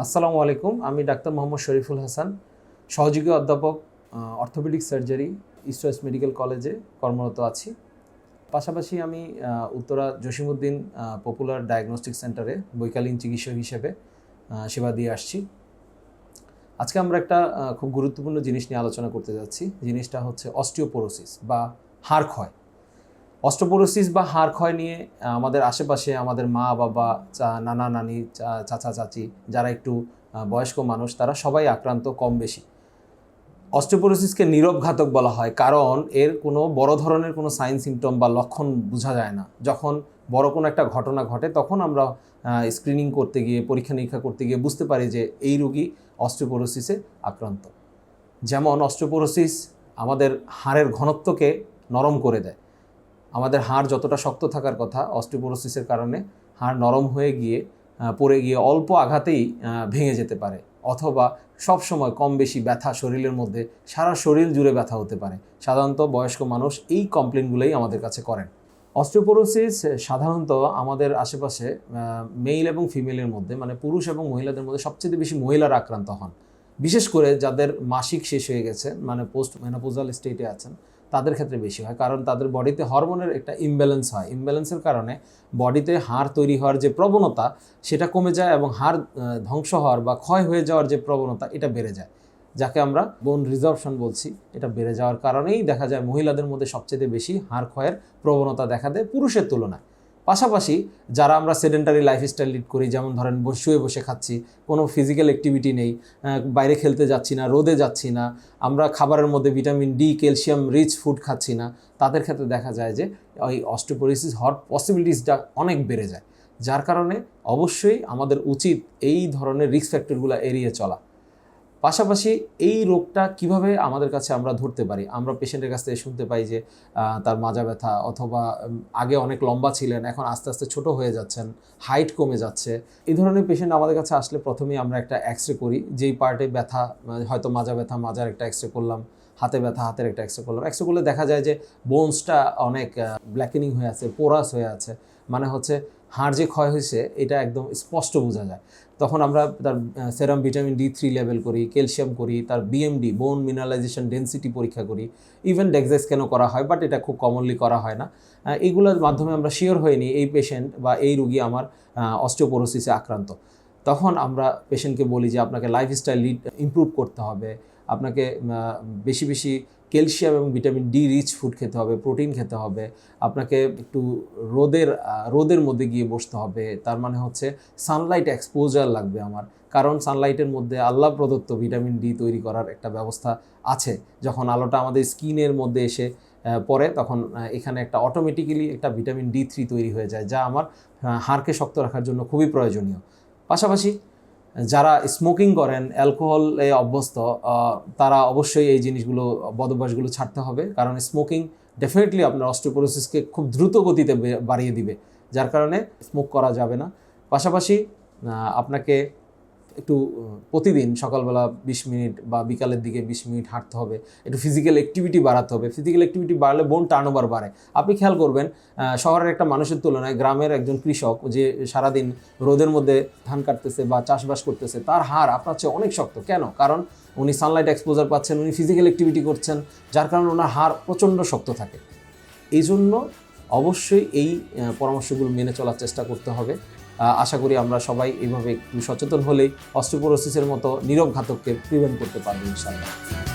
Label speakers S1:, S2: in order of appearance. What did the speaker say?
S1: আসসালামু আলাইকুম, আমি ডাক্তার মোহাম্মদ শরীফুল হাসান, সহযোগী অধ্যাপক orthopaedic surgery East West medical কলেজে কর্মরত আছি। পাশাপাশি আমি উত্তরা জসিমউদ্দিন পপুলার ডায়াগনস্টিক সেন্টারে বৈকালীন চিকিৎসক হিসেবে সেবা দিয়ে আসছি। আজকে আমরা একটা খুব গুরুত্বপূর্ণ জিনিস নিয়ে আলোচনা করতে যাচ্ছি। জিনিসটা হচ্ছে অস্টিওপোরোসিস বা হাড় ক্ষয়। অস্টোপোরোসিস বা হাড় ক্ষয় নিয়ে আমাদের আশেপাশে আমাদের মা, বাবা, চা- নানা, নানি চাচা, চাচি যারা একটু বয়স্ক মানুষ, তারা সবাই আক্রান্ত কম বেশি। অস্টিওপোরোসিসকে নীরব ঘাতক বলা হয় কারণ এর কোনো বড় ধরনের কোনো সাইন সিমটম বা লক্ষণ বোঝা যায় না। যখন বড় কোনো একটা ঘটনা ঘটে, তখন আমরা স্ক্রিনিং করতে গিয়ে, পরীক্ষা নিরীক্ষা করতে গিয়ে বুঝতে পারি যে এই রুগী অস্টিওপোরোসিসে আক্রান্ত। যেমন অস্টিওপোরোসিস আমাদের হাড়ের ঘনত্বকে নরম করে দেয়। আমাদের হাড় যতটা শক্ত থাকার কথা, অস্টিওপোরোসিসের কারণে হাড় নরম হয়ে গিয়ে পড়ে গিয়ে অল্প আঘাতেই ভেঙে যেতে পারে। অথবা সব সময় কম বেশি ব্যথা শরীরের মধ্যে, সারা শরীর জুড়ে ব্যথা হতে পারে। সাধারণত বয়স্ক মানুষ এই কমপ্লেনগুলোই আমাদের কাছে করেন। অস্টিওপোরোসিস সাধারণত আমাদের আশেপাশে মেল এবং ফিমেলের মধ্যে মানে পুরুষ এবং মহিলাদের মধ্যে সবচেয়ে বেশি মহিলারা আক্রান্ত হন। বিশেষ করে যাদের মাসিক শেষ হয়ে গেছে মানে পোস্ট মেনোপোজাল স্টেটে আছেন তাদের ক্ষেত্রে বেশি হয়, কারণ তাদের বডিতে হরমোনের একটা ইমব্যালেন্স হয়। ইমব্যালেন্সের কারণে বডিতে হাড় তৈরি হওয়ার যে প্রবণতা, সেটা কমে যায় এবং হাড় ধ্বংস হওয়ার বা ক্ষয় হয়ে যাওয়ার যে প্রবণতা, এটা বেড়ে যায়। যাকে আমরা বোন রিজার্ভশন বলছি, এটা বেড়ে যাওয়ার কারণেই দেখা যায় মহিলাদের মধ্যে সবচেয়ে বেশি হাড় ক্ষয়ের প্রবণতা দেখা দেয় পুরুষের তুলনায়। পাশাপাশি যারা আমরা সেডেন্টারি লাইফস্টাইল লিড করি, যেমন ধরেন শুয়ে বসে খাচ্ছি, কোনো ফিজিক্যাল অ্যাক্টিভিটি নেই বাইরে খেলতে যাচ্ছি না, রোদে যাচ্ছি না, আমরা খাবারের মধ্যে vitamin D calcium rich food খাচ্ছি না, তাদের ক্ষেত্রে দেখা যায় যে ওই অস্টোপোরিসিস হওয়ার পসিবিলিটিসটা অনেক বেড়ে যায়। যার কারণে অবশ্যই আমাদের উচিত এই ধরনের রিস্ক ফ্যাক্টরগুলো এড়িয়ে চলা। পাশাপাশি এই রোগটা কীভাবে আমাদের কাছে আমরা ধরতে পারি? আমরা পেশেন্টের কাছ থেকে শুনতে পাই যে তার মাজা ব্যথা অথবা আগে অনেক লম্বা ছিলেন, এখন আস্তে আস্তে ছোট হয়ে যাচ্ছেন হাইট কমে যাচ্ছে। এই ধরনের পেশেন্ট আমাদের কাছে আসলে প্রথমেই আমরা একটা এক্স রে করি, যেই পার্টে ব্যথা হয়তো মাজা ব্যথা, মাজার একটা এক্স রে করলাম, হাতে ব্যথা, হাতের একটা এক্স রে করলাম। এক্স রে করলে দেখা যায় যে বোনসটা অনেক ব্ল্যাকেনিং হয়ে আছে পোরাস হয়ে আছে। মানে হচ্ছে হাড় যে ক্ষয় হয়েছে, এটা একদম স্পষ্ট বোঝা যায়। তখন আমরা তার serum vitamin D three level করি, ক্যালসিয়াম করি, তার বিএমডি বোন মিনারালাইজেশন ডেন্সিটি পরীক্ষা করি। ইভেন ডেক্সাইজ কেন করা হয় বাট এটা খুব কমনলি করা হয় না। এগুলোর মাধ্যমে আমরা শিওর হইনি এই পেশেন্ট বা এই রুগী আমার অস্টিওপোরোসিসে আক্রান্ত। তখন আমরা পেশেন্টকে বলি যে, আপনাকে লাইফস্টাইল লিড ইমপ্রুভ করতে হবে। আপনাকে বেশি বেশি ক্যালসিয়াম এবং ভিটামিন ডি রিচ ফুড খেতে হবে, প্রোটিন খেতে হবে, আপনাকে একটু রোদের রোদের মধ্যে গিয়ে বসতে হবে, তার মানে হচ্ছে সানলাইট এক্সপোজার লাগবে আমার। কারণ সানলাইটের মধ্যে আল্লাহ প্রদত্ত ভিটামিন ডি তৈরি করার একটা ব্যবস্থা আছে। যখন আলোটা আমাদের স্কিনের মধ্যে এসে পড়ে, তখন এখানে একটা অটোমেটিক্যালি একটা ভিটামিন ডি থ্রি তৈরি হয়ে যায়, যা আমার হাড়কে শক্ত রাখার জন্য খুবই প্রয়োজনীয়। পাশাপাশি যারা স্মোকিং করেন অ্যালকোহলে অভ্যস্ত তারা অবশ্যই এই জিনিসগুলো, বদভ্যাসগুলো ছাড়তে হবে। কারণ স্মোকিং ডেফিনেটলি আপনার অস্ট্রোপোরোসিসকে খুব দ্রুত গতিতে বাড়িয়ে দিবে। যার কারণে স্মোক করা যাবে না। পাশাপাশি আপনাকে একটু প্রতিদিন সকালবেলা বিশ মিনিট বা বিকালের দিকে বিশ মিনিট হাঁটতে হবে। একটু ফিজিক্যাল অ্যাক্টিভিটি বাড়াতে হবে। ফিজিক্যাল অ্যাক্টিভিটি বাড়লে বোন টার্নওভার বাড়ে। আপনি খেয়াল করবেন শহরের একটা মানুষের তুলনায় গ্রামের একজন কৃষক যে সারাদিন রোদের মধ্যে ধান কাটতেছে বা চাষবাস করতেছে, তার হার আপনার চেয়ে অনেক শক্ত। কেন? কারণ উনি সানলাইট এক্সপোজার পাচ্ছেন, উনি ফিজিক্যাল অ্যাক্টিভিটি করছেন, যার কারণে ওনার হার প্রচণ্ড শক্ত থাকে। এই জন্য অবশ্যই এই পরামর্শগুলো মেনে চলার চেষ্টা করতে হবে। আশা করি আমরা সবাই এইভাবে একটু সচেতন হলেই অস্ট্রোপোরোসিসের মতো নীরব ঘাতককে প্রিভেন্ট করতে পারব ইনশাআল্লাহ।